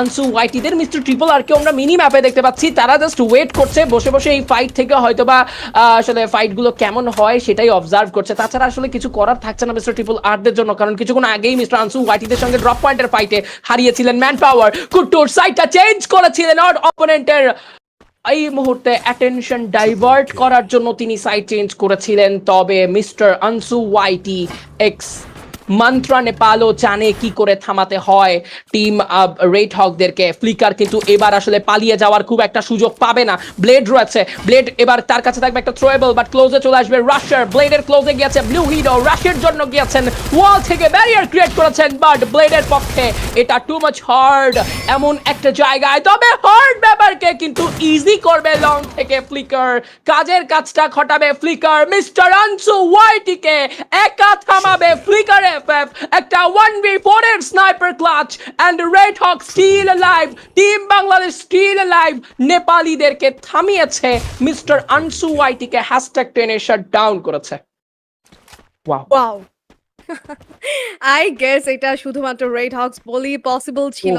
আনসু ওয়াইটিদের mister triple আর কে আমরা mini ম্যাপে দেখতে পাচ্ছি। তারা জাস্ট ওয়েট করছে বসে বসে এই ফাইট থেকে হয়তোবা আহ, আসলে ফাইটগুলো কেমন হয় সেটাই অবজার্ভ করছে। তাছাড়া আসলে কিছু করার থাকছে না মিস্টার ট্রিপল আরদের জন্য কারণ কিছুক্ষণ আগেই মিস্টার আনসু ওয়াইটিদের সঙ্গে ড্রপ পয়েন্টের ফাইটে হারিয়েছিলেন ম্যান পাওয়ার কুট্টুর সাইডটা চেঞ্জ করেছিলেন আর অপোনেন্টের এই মুহূর্তে অ্যাটেনশন ডাইভার্ট করার জন্য তিনি সাইড চেঞ্জ করেছিলেন। তবে মিস্টার আনসু ওয়াইটি এক্স মন্ত্রা নেপালও জানে কি করে থামাতে হয়। টিম রেড হকদেরকে ফ্লিকার কিন্তু এবার আসলে পালিয়ে যাওয়ার খুব একটা সুযোগ পাবে না। ব্লেড রয়েছে। ব্লেড এবার তার কাছে থাকবে একটা থ্রোয়েবল বাট ক্লোজে চলে আসবে রাশার ব্লেডের ক্লোজে গিয়েছে ব্লু হিডো রাশের জন্য গিয়েছেন ওয়াল থেকে ব্যারিয়ার ক্রিয়েট করেছেন বাট ব্লেডের পক্ষে এটা টু মাচ হার্ড এমন একটা জায়গায়, তবে হার্ড ইজি করবে লং থেকে ফ্লিকার কাজের কাজটা ঘটাবে ফ্লিকার মিস্টার আনসু ওয়াইটিকে একা থামাবে ফ্লিকার এফএফ একটা ওয়ান বি ফোর এর sniper clutch and red hawk steal live team Bangladesh steal live নেপালিদেরকে থামিয়েছে মিস্টার আনসু ওয়াইটিকে হ্যাশট্যাগ টেনে শাট ডাউন করেছে। ওয়াও ওয়াও আই গেস এটা শুধুমাত্র রেড হক্স বলেই পসিবল ছিল।